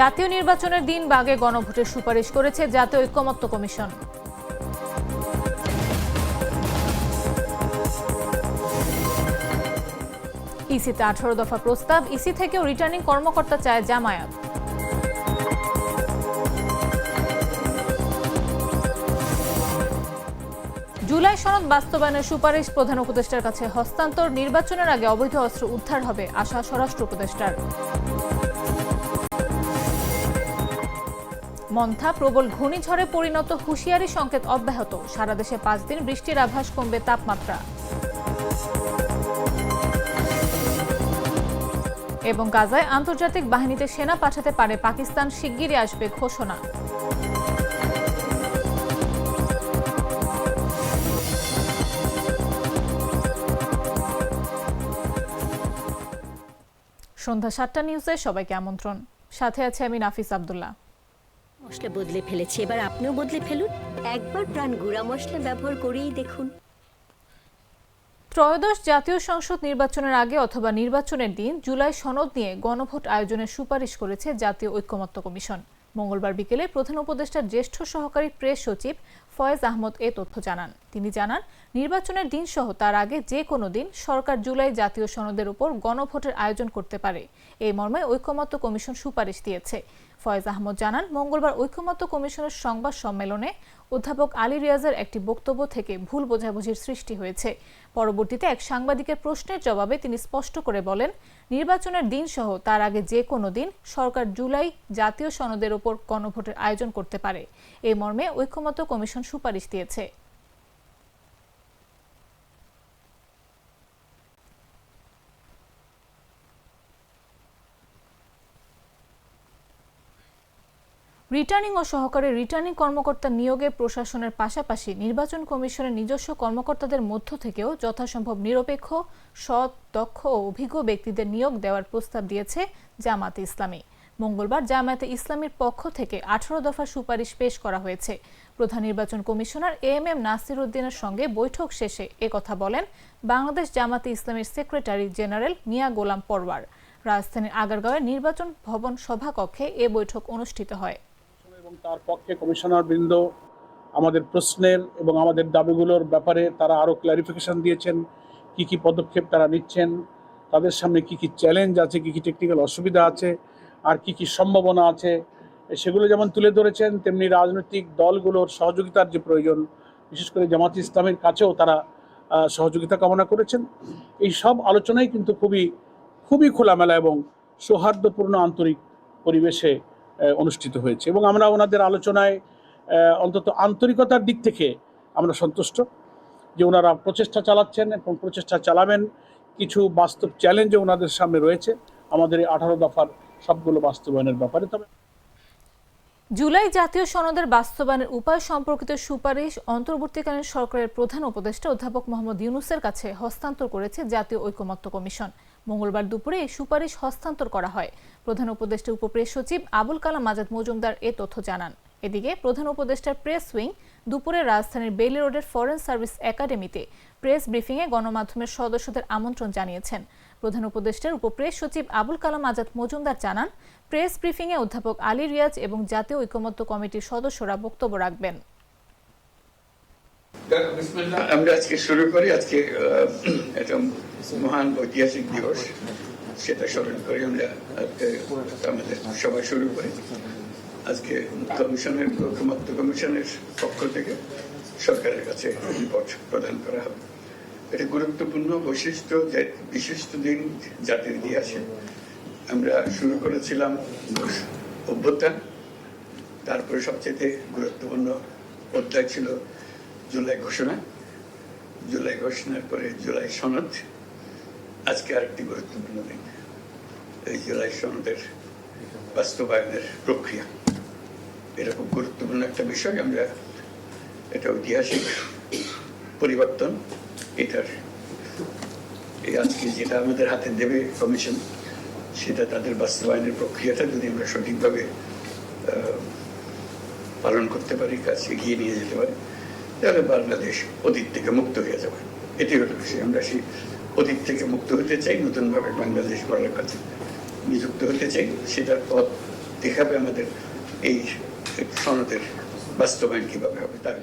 জাতীয় নির্বাচনের দিন বাগে গণভোটের সুপারিশ করেছে জাতীয় ঐক্যমত্য কমিশন। ইসিতে আঠারো দফা প্রস্তাব, ইসি থেকেও রিটার্নিং কর্মকর্তা চায় জামায়াত। জুলাই সনদ বাস্তবায়নের সুপারিশ প্রধান উপদেষ্টার কাছে হস্তান্তর, নির্বাচনের আগে অবৈধ অস্ত্র উদ্ধার হবে, আশা স্বরাষ্ট্র উপদেষ্টার। মন্থা প্রবল ঘূর্ণিঝড়ে পরিণত হুঁশিয়ারি সংকেত অব্যাহত। সারা দেশে পাঁচ দিন বৃষ্টির আভাস কমবে তাপমাত্রা। এবং গাজায় আন্তর্জাতিক বাহিনীতে সেনা পাঠাতে পারে পাকিস্তান, শিগগিরই আসবে ঘোষণা। সন্ধ্যা সাতটা নিউজে সবাইকে আমন্ত্রণ। সাথে আছে আমি নাফিস আব্দুল্লাহ। মশলা বদলে ফেলেছি এবার আপনিও বদলে ফেলুন। একবার প্রাণ গুঁড়া মশলা ব্যবহার করেই দেখুন। ত্রয়োদশ জাতীয় সংসদ নির্বাচনের আগে অথবা নির্বাচনের দিন জুলাই সনদ নিয়ে গণভোট আয়োজনের সুপারিশ করেছে জাতীয় ঐক্যমত্য কমিশন। মঙ্গলবার বিকেলে প্রধান উপদেষ্টার জ্যেষ্ঠ সহকারী প্রেস সচিব ফয়েজ আহমদ এ তথ্য জানান। তিনি জানান, নির্বাচনের দিন সহ তার আগে যে কোনো দিন সরকার জুলাই জাতীয় সনদের উপর গণভোটের আয়োজন করতে পারে। এই মর্মে ঐক্যমত্য কমিশন সুপারিশ দিয়েছে। ফয়েজ আহমদ জানান, মঙ্গলবার ঐক্যমত্য কমিশনের সংবাদ সম্মেলনে অধ্যাপক আলী রিয়াজের একটি বক্তব্য থেকে ভুল বোঝাবুঝির সৃষ্টি হয়েছে। পরবর্তীতে এক সাংবাদিকের প্রশ্নের জবাবে তিনি স্পষ্ট করে বলেন, নির্বাচনের দিন সহ তার আগে যে কোনো দিন সরকার জুলাই জাতীয় সনদের উপর গণভোটের আয়োজন করতে পারে। এই মর্মে ঐক্যমত্য কমিশন সুপারিশ দিয়েছে। রিটার্নিং ও সহকারী রিটার্নিং কর্মকর্তা নিয়োগে প্রশাসনের পাশাপাশি নির্বাচন কমিশনের নিজস্ব কর্মকর্তাদের মধ্য থেকেও যথাসম্ভব নিরপেক্ষ, সৎ, দক্ষ ও অভিজ্ঞ ব্যক্তিদের নিয়োগ দেওয়ার প্রস্তাব দিয়েছে জামাতে ইসলামী। মঙ্গলবার জামায়াতে ইসলামীর পক্ষ থেকে আঠারো দফা সুপারিশ পেশ করা হয়েছে। প্রধান নির্বাচন commissioner A M M Nasir উদ্দিনের সঙ্গে বৈঠক শেষে একথা বলেন বাংলাদেশ জামাতে ইসলামের সেক্রেটারি জেনারেল মিয়া গোলাম পরওয়ার। রাজধানীর আগারগাঁওয়ের নির্বাচন ভবন সভাকক্ষে এ বৈঠক অনুষ্ঠিত হয়। এবং তার পক্ষে কমিশনার বৃন্দ আমাদের প্রশ্নের এবং আমাদের দাবিগুলোর ব্যাপারে তারা আরও ক্লারিফিকেশন দিয়েছেন, কি কি পদক্ষেপ তারা নিচ্ছেন, তাদের সামনে কি কি চ্যালেঞ্জ আছে, কি কি টেকনিক্যাল অসুবিধা আছে আর কি কি সম্ভাবনা আছে, সেগুলো যেমন তুলে ধরেছেন, তেমনি রাজনৈতিক দলগুলোর সহযোগিতার যে প্রয়োজন, বিশেষ করে জামাত ইসলামের কাছেও তারা সহযোগিতা কামনা করেছেন। এই সব আলোচনাই কিন্তু খুবই খুবই খোলামেলা এবং সৌহার্দ্যপূর্ণ আন্তরিক পরিবেশে অনুষ্ঠিত হয়েছে এবং আমরা ওনাদের আলোচনায় অন্তত আন্তরিকতার দিক থেকে আমরা সন্তুষ্ট যে ওনারা প্রচেষ্টা চালাচ্ছেন এবং প্রচেষ্টা চালাবেন। কিছু বাস্তব চ্যালেঞ্জও ওনাদের সামনে রয়েছে। আমাদের এই আঠারো দফার সবগুলো বাস্তবায়নের ব্যাপারে, তবে জুলাই জাতীয় সনদের বাস্তবায়নের উপায় সম্পর্কিত সুপারিশ অন্তর্বর্তীকালীন সরকারের প্রধান উপদেষ্টা অধ্যাপক মোহাম্মদ ইউনুসের কাছে হস্তান্তর করেছে জাতীয় ঐকমত্য কমিশন। মঙ্গলবার দুপুরে এই সুপারিশ হস্তান্তর করা হয়। প্রধান উপদেষ্টা উপপ্রেস সচিব আবুল কালাম আজাদ মজুমদার এ তথ্য জানান। এদিকে প্রধান উপদেষ্টার প্রেস উইং দুপুরে রাজধানীর বেইলি রোডের ফরেন সার্ভিস একাডেমিতে প্রেস ব্রিফিংয়ে গণমাধ্যমের সদস্যদের আমন্ত্রণ জানিয়েছেন। প্রধান উপদেষ্টার উপপ্রেস সচিব আবুল কালাম আজাদ মজুমদার জানান, প্রেস ব্রিফিংয়ে অধ্যাপক আলী রিয়াজ এবং জাতীয় ঐকমত্য কমিটির সদস্যরা বক্তব্য রাখবেন। আমরা আজকে শুরু করি। আজকে একটা মহান ঐতিহাসিক দিবস। সেটা স্মরণ করি আমরা আমাদের সবাই শুরু করি। আজকে কমিশনের, ঐকমত্য কমিশনের পক্ষ থেকে সরকারের কাছে রিপোর্ট প্রদান করা হবে। এটা গুরুত্বপূর্ণ বৈশিষ্ট্য বিশিষ্ট দিন জাতির ইতিহাসে। আমরা শুরু করেছিলাম অভ্যুত্থান। তারপরে সবচেয়ে গুরুত্বপূর্ণ অধ্যায় ছিল জুলাই ঘোষণা। জুলাই ঘোষণার পরে জুলাই সনদ। আজকে আরেকটি গুরুত্বপূর্ণ দিন। এই জুলাই সনদের বাস্তবায়নের প্রক্রিয়া। খুব গুরুত্বপূর্ণ একটা বিষয় আমরা, এটা ঐতিহাসিক পরিবর্তন। এটার। এই আজকে যেটা আমাদের হাতে দেবে কমিশন সেটা তাদের বাস্তবায়নের প্রক্রিয়াটা যদি আমরা সঠিকভাবে পালন করতে পারি, কাজ এগিয়ে নিয়ে যেতে পারি, তাহলে বাংলাদেশ অতীত থেকে মুক্ত হয়ে যাবে। এটি হলো বিষয়। আমরা সেই অতীত থেকে মুক্ত হতে চাই, নতুনভাবে বাংলাদেশ গড়ার কাছে নিযুক্ত হতে চাই, সেটার পথ দেখাবে আমাদের এই সনদের বাস্তবায়ন কীভাবে হবে, তার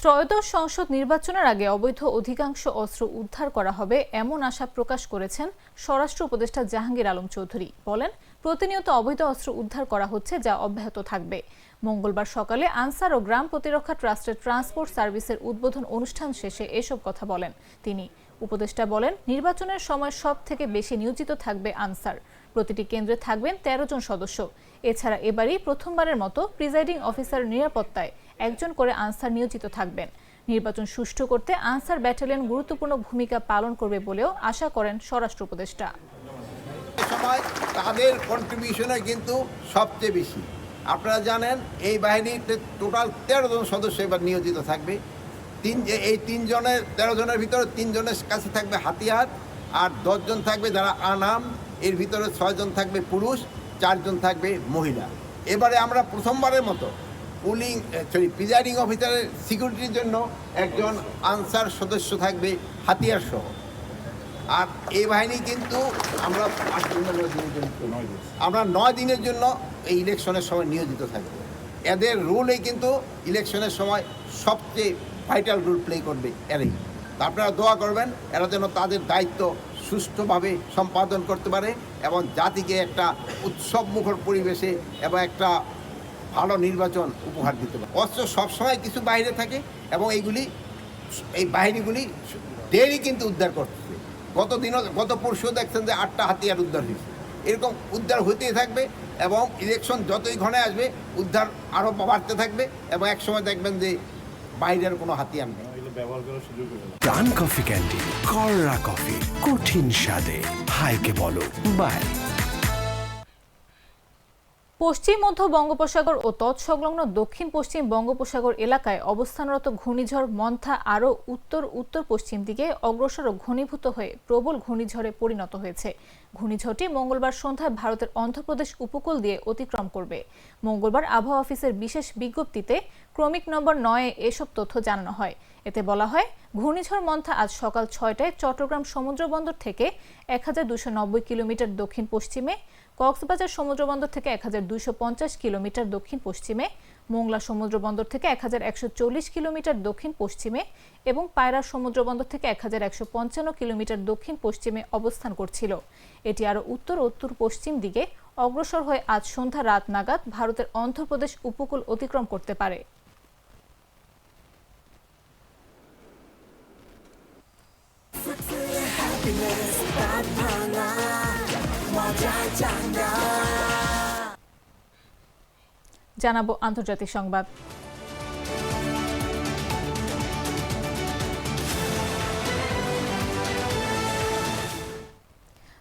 ত্রয়োদশ সংসদ নির্বাচনের আগে অবৈধ অধিকাংশ অস্ত্র উদ্ধার করা হবে এমন আশা প্রকাশ করেছেন স্বরাষ্ট্র উপদেষ্টা জাহাঙ্গীর আলম চৌধুরী। বলেন, প্রতিনিয়ত অবৈধ অস্ত্র উদ্ধার করা হচ্ছে যা অব্যাহত থাকবে। মঙ্গলবার সকালে আনসার ও গ্রাম প্রতিরক্ষা ট্রাস্টের ট্রান্সপোর্ট সার্ভিসের উদ্বোধন অনুষ্ঠান শেষে এসব কথা বলেন তিনি। উপদেষ্টা বলেন, নির্বাচনের সময় সব থেকে বেশি নিয়োজিত থাকবে আনসার। প্রতিটি কেন্দ্রে থাকবেন তেরো জন সদস্য। এছাড়া এবারই প্রথমবারের মতো প্রিজাইডিং অফিসার নিরাপত্তায় একজন করে আনসার নিয়োজিত থাকবেন। নির্বাচন সুষ্ঠু করতে আনসার ব্যাটালিয়ন গুরুত্বপূর্ণ ভূমিকা পালন করবে বলেও আশা করেন স্বরাষ্ট্র উপদেষ্টা। তাদের কন্ট্রিবিউশনে কিন্তু সবচেয়ে বেশি। আপনারা জানেন, এই বাহিনীতে টোটাল তেরো জন সদস্য এবার নিয়োজিত থাকবে। তিন এই তিনজনের তেরো জনের ভিতরে তিনজনের কাছে থাকবে হাতিয়ার, আর দশজন থাকবে যারা আনাম, এর ভিতরে ছয়জন থাকবে পুরুষ চারজন থাকবে মহিলা। এবারে আমরা প্রথমবারের মতো পুলিং সরি প্রিজাইডিং অফিসারের সিকিউরিটির জন্য একজন আনসার সদস্য থাকবে হাতিয়ার সহ। আর এই বাহিনী কিন্তু আমরা আমরা নয় দিনের জন্য এই ইলেকশনের সময় নিয়োজিত থাকব এদের রোলে কিন্তু ইলেকশনের সময় সবচেয়ে ভাইটাল রোল প্লে করবে এরাই। আপনারা দোয়া করবেন, এরা যেন তাদের দায়িত্ব সুষ্ঠুভাবে সম্পাদন করতে পারে এবং জাতিকে একটা উৎসব মুখর পরিবেশে এবং একটা ভালো নির্বাচন উপহার দিতে পারে। অস্ত্র সবসময় কিছু বাইরে থাকে এবং এইগুলি, এই বাহিনীগুলি ডেলি কিন্তু উদ্ধার করতেছে গত দিনও গত পরশু দেখছেন যে আটটা হাতিয়ার উদ্ধার হয়েছে। এরকম উদ্ধার হতেই থাকবে এবং ইলেকশন যতই ঘনে আসবে উদ্ধার আরও বাড়তে থাকবে এবং একসময় দেখবেন যে বাইরের কোনো হাতিয়ার নেই। ডান কফি ক্যান্ডি কররা কফি কঠিন স্বাদে হাইকে বলো বাই। পশ্চিম, মধ্য বঙ্গোপসাগর ও তৎসংলগ্ন দক্ষিণ পশ্চিম বঙ্গোপসাগর এলাকায় অবস্থানরত ঘূর্ণিঝড় মন্থা আরও উত্তর উত্তর পশ্চিম দিকে অগ্রসর ও ঘনীভূত হয়ে প্রবল ঘূর্ণিঝড়ে পরিণত হয়েছে। ঘূর্ণিঝড়টি মঙ্গলবার সন্ধ্যায় ভারতের অন্ধ্রপ্রদেশ উপকূল দিয়ে অতিক্রম করবে। মঙ্গলবার আবহাওয়া অফিসের বিশেষ বিজ্ঞপ্তিতে ক্রমিক নম্বর নয়ে এসব তথ্য জানানো হয়। এতে বলা হয়, ঘূর্ণিঝড় মন্থা আজ সকাল ছয়টায় চট্টগ্রাম সমুদ্রবন্দর থেকে এক কিলোমিটার দক্ষিণ পশ্চিমে কক্সবাজার সমুদ্রবন্দর থেকে এক হাজার দুইশো পঞ্চাশ কিলোমিটার দক্ষিণ পশ্চিমে, মোংলা সমুদ্রবন্দর থেকে এক হাজার একশো চল্লিশ কিলোমিটার দক্ষিণ পশ্চিমে এবং পায়রা সমুদ্রবন্দর থেকে এক হাজার একশো পঞ্চান্ন কিলোমিটার দক্ষিণ পশ্চিমে অবস্থান করছিল। এটি আরও উত্তর উত্তর পশ্চিম দিকে অগ্রসর হয়ে আজ সন্ধ্যা রাত নাগাদ ভারতের অন্ধ্রপ্রদেশ উপকূল অতিক্রম করতে পারে। জানাব আন্তর্জাতিক সংবাদ।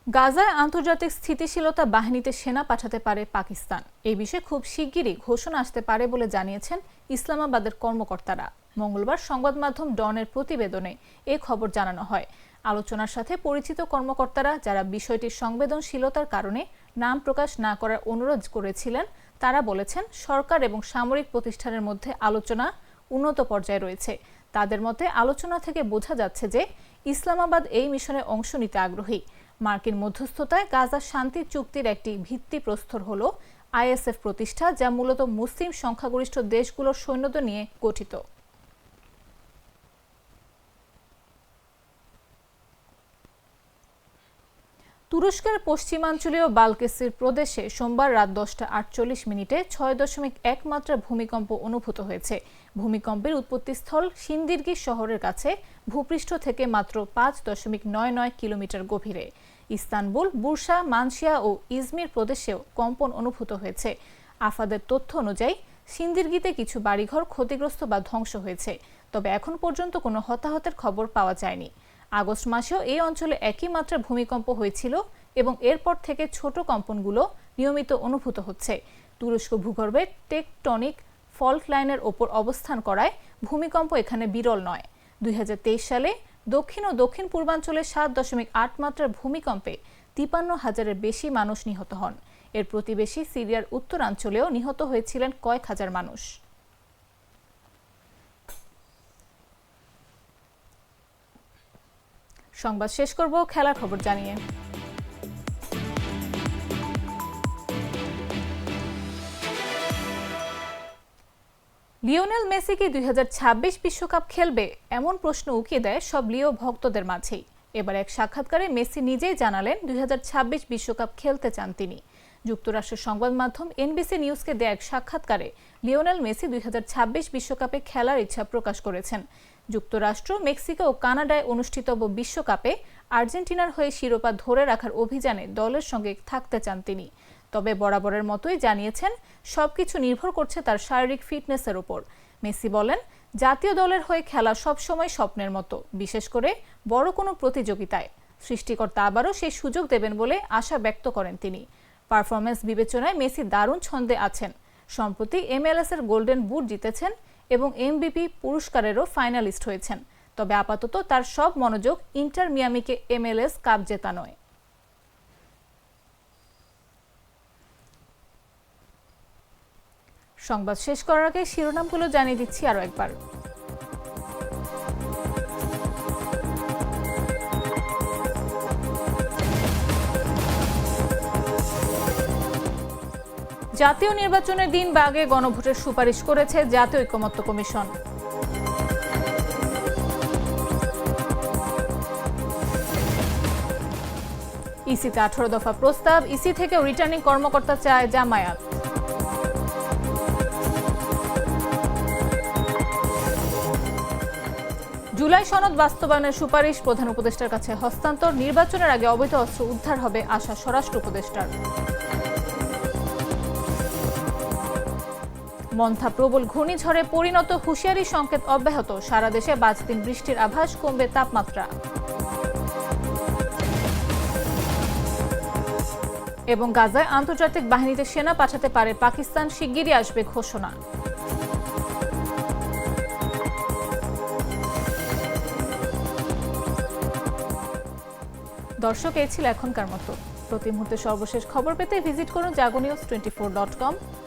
গাজায় আন্তর্জাতিক স্থিতিশীলতা বাহিনীতে সেনা পাঠাতে পারে পাকিস্তান। এই বিষয়ে খুব শিগগিরই ঘোষণা আসতে পারে বলে জানিয়েছেন ইসলামাবাদের কর্মকর্তারা। মঙ্গলবার সংবাদ মাধ্যম ডনের প্রতিবেদনে এ খবর জানানো হয়। আলোচনার সাথে পরিচিত কর্মকর্তারা যারা বিষয়টির সংবেদনশীলতার কারণে নাম প্রকাশ না করার অনুরোধ করেছিলেন, তারা বলেছেন সরকার এবং সামরিক প্রতিষ্ঠানের মধ্যে আলোচনা উন্নত পর্যায়ে রয়েছে। তাদের মতে আলোচনা থেকে বোঝা যাচ্ছে যে ইসলামাবাদ এই মিশনে অংশ নিতে আগ্রহী। মার্কিন মধ্যস্থতায় গাজা শান্তি চুক্তির একটি ভিত্তি প্রস্তর হল আইএসএফ প্রতিষ্ঠা, যা মূলত মুসলিম সংখ্যাগরিষ্ঠ দেশগুলোর সৈন্যদের নিয়ে গঠিত। তুরস্কের পশ্চিমাঞ্চলীয় বালকেসির প্রদেশে সোমবার রাত দশটা আটচল্লিশ মিনিটে ছয় দশমিক এক মাত্রা ভূমিকম্প অনুভূত হয়েছে। ভূমিকম্পের উৎপত্তিস্থল সিন্দিরগি শহরের কাছে, ভূপৃষ্ঠ থেকে মাত্র পাঁচ দশমিক নয় নয় কিলোমিটার গভীরে। ইস্তানবুল, বুরসা, মানসিয়া ও ইজমির প্রদেশেও কম্পন অনুভূত হয়েছে। আফাদের তথ্য অনুযায়ী, সিন্দিরগিতে কিছু বাড়িঘর ক্ষতিগ্রস্ত বা ধ্বংস হয়েছে, তবে এখন পর্যন্ত কোনো হতাহতের খবর পাওয়া যায়নি। আগস্ট মাসেও এই অঞ্চলে একই মাত্রার ভূমিকম্প হয়েছিল এবং এরপর থেকে ছোট কম্পনগুলো নিয়মিত অনুভূত হচ্ছে। তুরস্ক ভূগর্ভে টেকটনিক ফল্ট লাইনের ওপর অবস্থান করায় ভূমিকম্প এখানে বিরল নয়। দুই সালে দক্ষিণ ও দক্ষিণ পূর্বাঞ্চলে সাত দশমিক আট মাত্রার ভূমিকম্পে তিপান্ন হাজারের বেশি মানুষ নিহত হন। এর প্রতিবেশী সিরিয়ার উত্তরাঞ্চলেও নিহত হয়েছিলেন কয়েক হাজার মানুষ। সংবাদ শেষ করব, খেলার খবর জানিয়ে। লিওনেল মেসি কি দুই বিশ্বকাপ খেলবে? এমন প্রশ্ন উকিয়ে দেয় সব লিও ভক্তদের মাঝেই। এবার এক সাক্ষাৎকারে মেসি নিজেই জানালেন দুই বিশ্বকাপ খেলতে চান তিনি। যুক্তরাষ্ট্রের সংবাদ মাধ্যম এনবিসি নিউজকে দেয়া এক সাক্ষাৎকারে লিওনেল মেসি দুই বিশ্বকাপে খেলার ইচ্ছা প্রকাশ করেছেন। যুক্তরাষ্ট্র, মেক্সিকো ও কানাডায় অনুষ্ঠিতব্য বিশ্বকাপে আর্জেন্টিনার হয়ে শিরোপা ধরে রাখার অভিযানে দলের সঙ্গে থাকতে চান তিনি। তবে বরাবরের মতোই জানিয়েছেন, সবকিছু নির্ভর করছে তার শারীরিক ফিটনেসের উপর মেসি বলেন, জাতীয় দলের হয়ে খেলা সবসময় স্বপ্নের মতো, বিশেষ করে বড় কোনো প্রতিযোগিতায়। সৃষ্টিকর্তা আবারও সেই সুযোগ দেবেন বলে আশা ব্যক্ত করেন তিনি। পারফরমেন্স বিবেচনায় মেসি দারুণ ছন্দে আছেন। সম্প্রতি এমএলএস এর গোল্ডেন বুট জিতেছেন এবং এমবিপি পুরস্কারেরও ফাইনালিস্ট হয়েছেন। তবে আপাতত তার সব মনোযোগ ইন্টার মিয়ামিকে এমএলএস কাপ জেতা নয়। সংবাদ শেষ করার আগে শিরোনামগুলো জানিয়ে দিচ্ছি আরও একবার। জাতীয় নির্বাচনের দিন বা আগে গণভোটের সুপারিশ করেছে জাতীয় ঐকমত্য কমিশন। ইসিতে আঠারো দফা প্রস্তাব, ইসি থেকেও রিটার্নিং কর্মকর্তা চায় জামায়াত। জুলাই সনদ বাস্তবায়নের সুপারিশ প্রধান উপদেষ্টার কাছে হস্তান্তর, নির্বাচনের আগে অবৈধ অস্ত্র উদ্ধার হবে আশা স্বরাষ্ট্র উপদেষ্টার। মন্থা প্রবল ঘূর্ণিঝড়ে পরিণত হুঁশিয়ারি সংকেত অব্যাহত। সারা দেশে পাঁচ দিন বৃষ্টির আভাস কমবে তাপমাত্রা। এবং গাজায় আন্তর্জাতিক বাহিনীতে সেনা পাঠাতে পারে পাকিস্তান, শিগগিরই আসবে ঘোষণা। দর্শক, এই ছিল এখনকার মতো। প্রতি মুহূর্তে সর্বশেষ খবর পেতে ভিজিট করুন Jago news twenty four dot com.